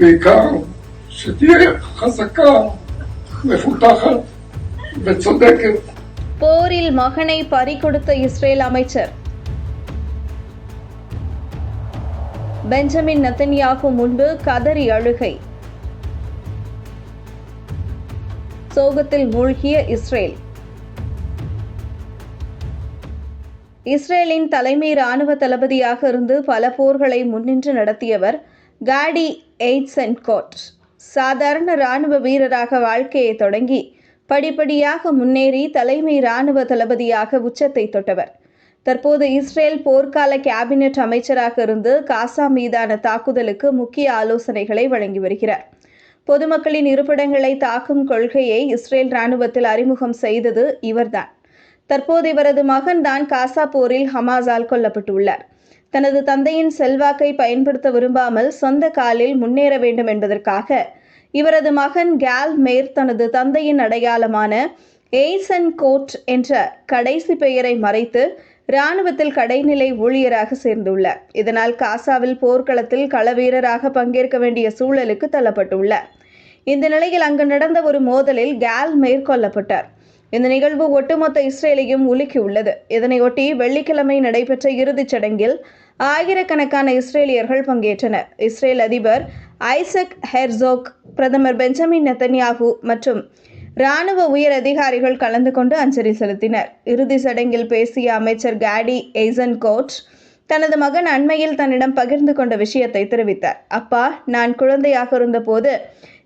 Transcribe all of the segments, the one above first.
בעיקר שתהיה חזקה, מפותחת וצודקת. போரில் மகனை பறிகொடுத்த இஸ்ரேல் அமைச்சர் பெஞ்சமின் நெத்தன்யாகு முன்பு கதறி அழுகை சோகத்தில் மூழ்கிய இஸ்ரேல் இஸ்ரேலின் தலைமை ராணுவ தளபதியாக இருந்து பல போர்களை முன்னின்று நடத்தியவர் காடி எய்ட்சென்கோட் சாதாரண ராணுவ வீரராக வாழ்க்கையை தொடங்கி படிப்படியாக முன்னேறி தலைமை இராணுவ தளபதியாக உச்சத்தை தொட்டவர். தற்போது இஸ்ரேல் போர்க்கால கேபினெட் அமைச்சராக இருந்து காசா மீதான தாக்குதலுக்கு முக்கிய ஆலோசனைகளை வழங்கி வருகிறார். பொதுமக்களின் இருப்பிடங்களை தாக்கும் கொள்கையை இஸ்ரேல் ராணுவத்தில் அறிமுகம் செய்தது இவர்தான். தற்போது இவரது மகன்தான் காசா போரில் ஹமாஸால் கொல்லப்பட்டுள்ளார். தனது தந்தையின் செல்வாக்கை பயன்படுத்த விரும்பாமல் சொந்த காலில் முன்னேற வேண்டும் என்பதற்காக இவரது மகன் கேல் மேர் தனது தந்தையின் அடையாளமான எய்சன் கோட் என்ற கடைசி பெயரை மறைத்து இராணுவத்தில் கடைநிலை ஊழியராக சேர்ந்துள்ளார். இதனால் காசாவில் போர்க்களத்தில் களவீரராக பங்கேற்க வேண்டிய சூழலுக்கு தள்ளப்பட்டுள்ளார். இந்த நிலையில் அங்கு நடந்த ஒரு மோதலில் கேல் மேற்கொள்ளப்பட்டார் இந்த நிகழ்வு ஒட்டுமொத்த இஸ்ரேலையும் உலுக்கியுள்ளது. இதனையொட்டி வெள்ளிக்கிழமை நடைபெற்ற இறுதிச் சடங்கில் ஆயிரக்கணக்கான இஸ்ரேலியர்கள் பங்கேற்றனர். இஸ்ரேல் அதிபர் ஐசக் ஹெர்சோக் பிரதமர் பெஞ்சமின் நெத்தன்யாகு மற்றும் ராணுவ உயர் அதிகாரிகள் கலந்து கொண்டு அஞ்சலி செலுத்தினர். இறுதி சடங்கில் பேசிய அமைச்சர் கேடி எய்சன்கோட் தனது மகன் அண்மையில் தன்னிடம் பகிர்ந்து கொண்ட விஷயத்தை தெரிவித்தார். அப்பா நான் குழந்தையாக இருந்தபோது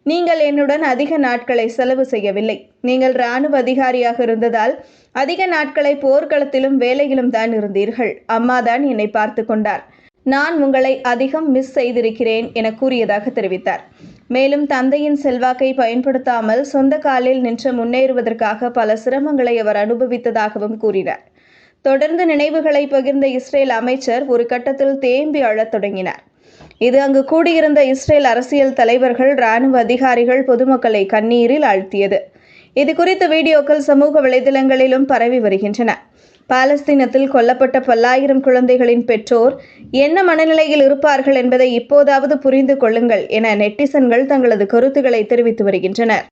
நீங்கள் என்னுடன் அதிக நாட்களை செலவு செய்யவில்லை. நீங்கள் இராணுவ அதிகாரியாக இருந்ததால் அதிக நாட்களை போர்க்களத்திலும் வேலையிலும் தான் இருந்தீர்கள். அம்மா தான் என்னை பார்த்து கொண்டார். நான் உங்களை அதிகம் மிஸ் செய்திருக்கிறேன் என கூறியதாக தெரிவித்தார். மேலும் தந்தையின் செல்வாக்கை பயன்படுத்தாமல் சொந்த காலில் நின்று முன்னேறுவதற்காக பல சிரமங்களை அவர் அனுபவித்ததாகவும் கூறினார். தொடர்ந்து நினைவுகளை பகிர்ந்த இஸ்ரேல் அமைச்சர் ஒரு கட்டத்தில் தேம்பி அழத் தொடங்கினார். இது அங்கு கூடியிருந்த இஸ்ரேல் அரசியல் தலைவர்கள் இராணுவ அதிகாரிகள் பொதுமக்களை கண்ணீரில் ஆழ்த்தியது. இது குறித்த வீடியோக்கள் சமூக வலைதளங்களிலும் பரவி வருகின்றன. பாலஸ்தீனத்தில் கொல்லப்பட்ட பல்லாயிரம் குழந்தைகளின் பெற்றோர் என்ன மனநிலையில் இருப்பார்கள் என்பதை இப்போதாவது புரிந்து கொள்ளுங்கள் என நெட்டிசன்கள் தங்களது கருத்துக்களை தெரிவித்து வருகின்றனர்.